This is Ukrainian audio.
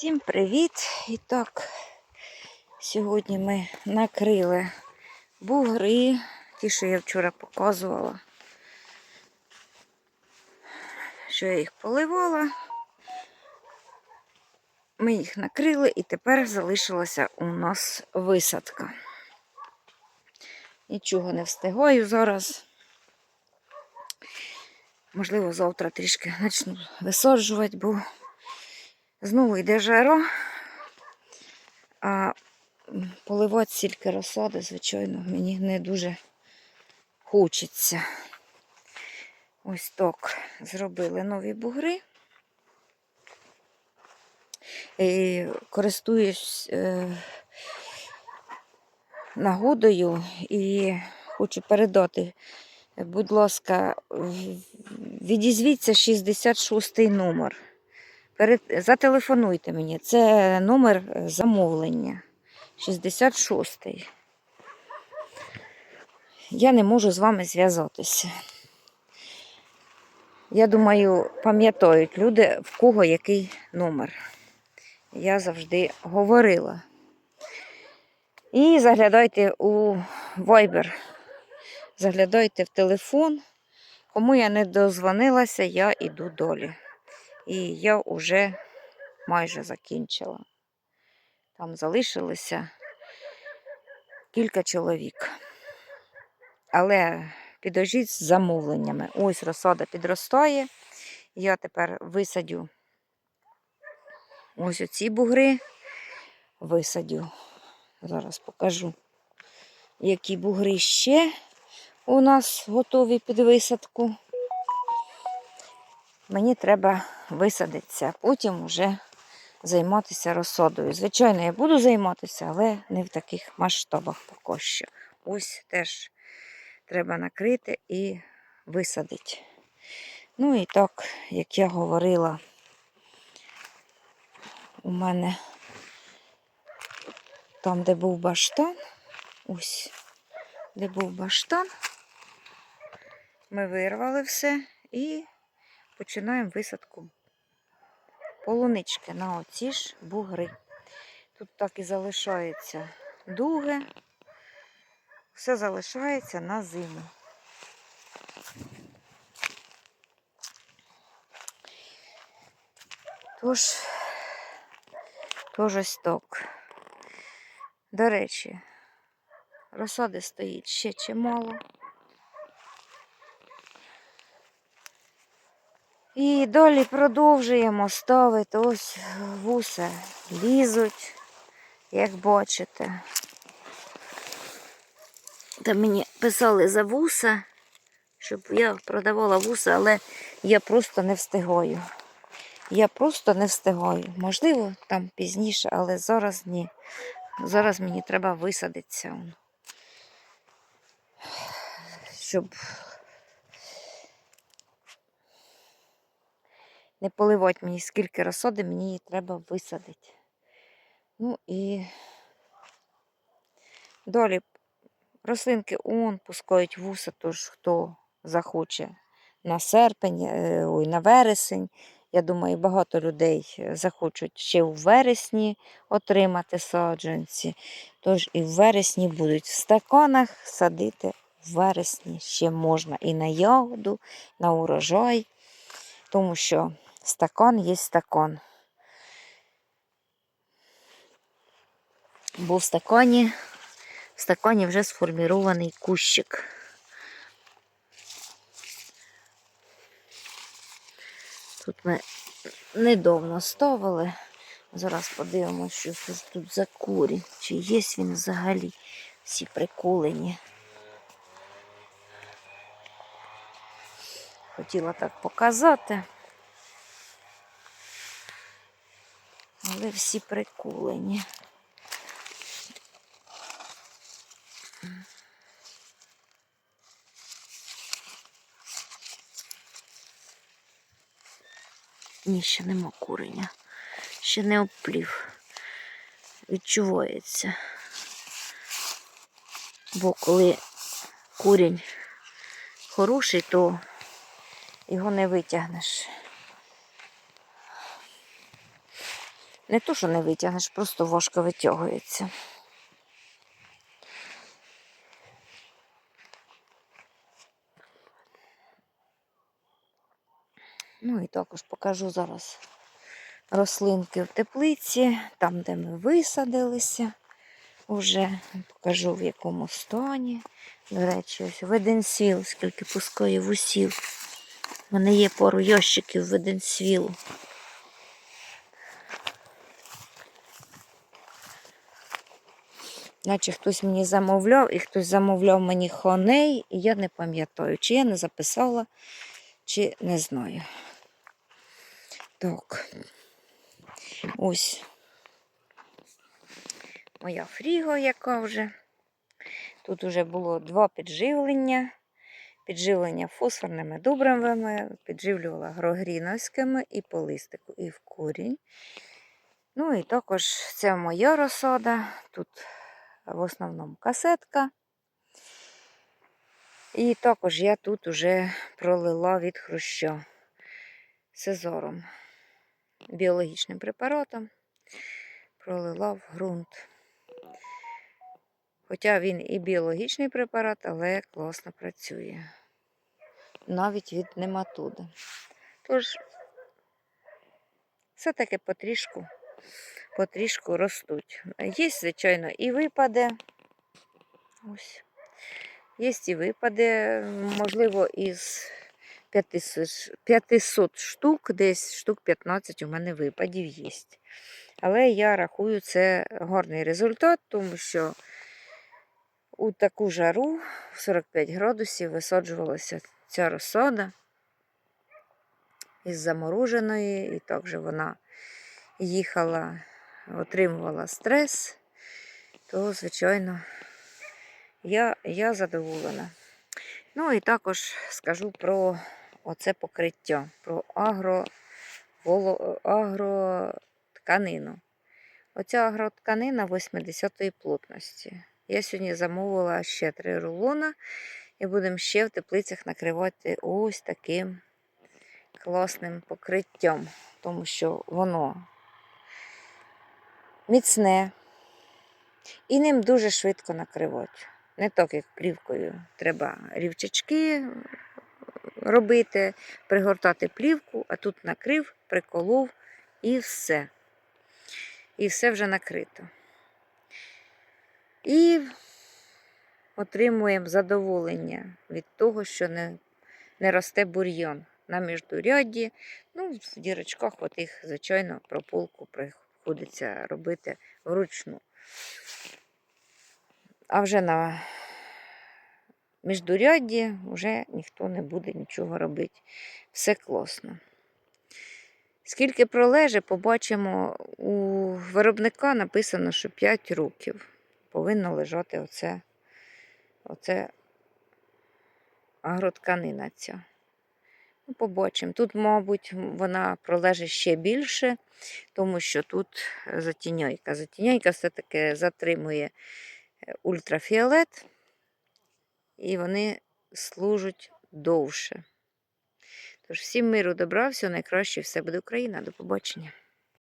Всім привіт! І так, сьогодні ми накрили бугри, ті, що я вчора показувала, що я їх поливала. Ми їх накрили і тепер залишилася у нас висадка. Нічого не встигаю зараз. Можливо, завтра трішки почну висаджувати, бо Знову йде жара, а поливати стільки розсади, звичайно, мені не дуже хочеться. Ось так зробили нові бугри. І користуюсь е, нагодою і хочу передати, будь ласка, відізвіться 66 номер. Перед... Зателефонуйте мені. Це номер замовлення. 66-й. Я не можу з вами зв'язатися. Я думаю, пам'ятають люди, в кого який номер. Я завжди говорила. І заглядайте у Viber. Заглядайте в телефон. Кому я не дозвонилася, я йду долі. І я вже майже закінчила. Там залишилося кілька чоловік. Але підожіть з замовленнями. Ось розсада підростає. Я тепер висадю ось оці бугри. Висадю. Зараз покажу, які бугри ще у нас готові під висадку мені треба висадитися, потім вже займатися розсадою. Звичайно, я буду займатися, але не в таких масштабах поки що. Ось теж треба накрити і висадити. Ну і так, як я говорила, у мене там, де був баштан, ось, де був баштан, ми вирвали все і починаємо висадку полунички на оці ж бугри. Тут так і залишається дуги, все залишається на зиму. Тож, тож ось так. До речі, розсади стоїть ще чимало. І далі продовжуємо ставити ось вуса лізуть, як бачите. Там мені писали за вуса, щоб я продавала вуса, але я просто не встигаю. Я просто не встигаю. Можливо, там пізніше, але зараз ні. Зараз мені треба висадитися. Щоб не поливати мені, скільки розсади, мені її треба висадити. Ну і далі рослинки он пускають вуса, тож хто захоче на серпень, е, ой, на вересень. Я думаю, багато людей е, захочуть ще у вересні отримати саджанці. Тож і в вересні будуть в стаканах садити в вересні ще можна і на ягоду, на урожай, тому що стакан є стакан. Бо в стакані, в стакані вже сформірований кущик. Тут ми недавно ставили. Зараз подивимося, що тут за курінь. Чи є він взагалі всі приколені. Хотіла так показати. Всі прикулені. Ні, ще нема куреня. Ще не оплів. Відчувається. Бо коли курінь хороший, то його не витягнеш. Не то, що не витягнеш, просто важко витягується. Ну і також покажу зараз рослинки в теплиці, там, де ми висадилися. Уже покажу в якому стані. До речі, ось веденсвіл, скільки пускає вусів. У мене є пару ящиків веденсвілу. Наче хтось мені замовляв, і хтось замовляв мені хоней, і я не пам'ятаю, чи я не записала, чи не знаю. Так. Ось моя фріго, яка вже. Тут вже було два підживлення. Підживлення фосфорними добривами, підживлювала агрогріновськими і по листику, і в корінь. Ну і також це моя розсада. Тут в основному касетка. І також я тут уже пролила від хруща сезором, біологічним препаратом, пролила в ґрунт. Хоча він і біологічний препарат, але класно працює. Навіть від нематоди. Тож, все-таки потрішку, потрішку ростуть. Є, звичайно, і випаде. Ось. Є і випаде, можливо, із 500, 500 штук, десь штук 15 у мене випадів є. Але я рахую, це гарний результат, тому що у таку жару в 45 градусів висаджувалася ця розсада із замороженої, і також вона їхала, отримувала стрес, то, звичайно, я, я задоволена. Ну і також скажу про оце покриття, про агро, воло, агротканину. Оця агротканина 80-ї плотності. Я сьогодні замовила ще три рулона і будемо ще в теплицях накривати ось таким класним покриттям, тому що воно міцне і ним дуже швидко накривати. Не так, як плівкою. Треба рівчачки робити, пригортати плівку, а тут накрив, приколов і все. І все вже накрито. І отримуємо задоволення від того, що не, не росте бур'ян на міждурядді. Ну, в дірочках от їх, звичайно, прополку приходиться робити вручну. А вже на міждурядді вже ніхто не буде нічого робити. Все класно. Скільки пролеже, побачимо, у виробника написано, що 5 років повинно лежати оце, оце агротканина ця. Побачимо. Тут, мабуть, вона пролежить ще більше, тому що тут затіньойка. Затіньойка все-таки затримує е, ультрафіолет, і вони служать довше. Тож всім миру добра, всього найкраще, все буде Україна. До побачення.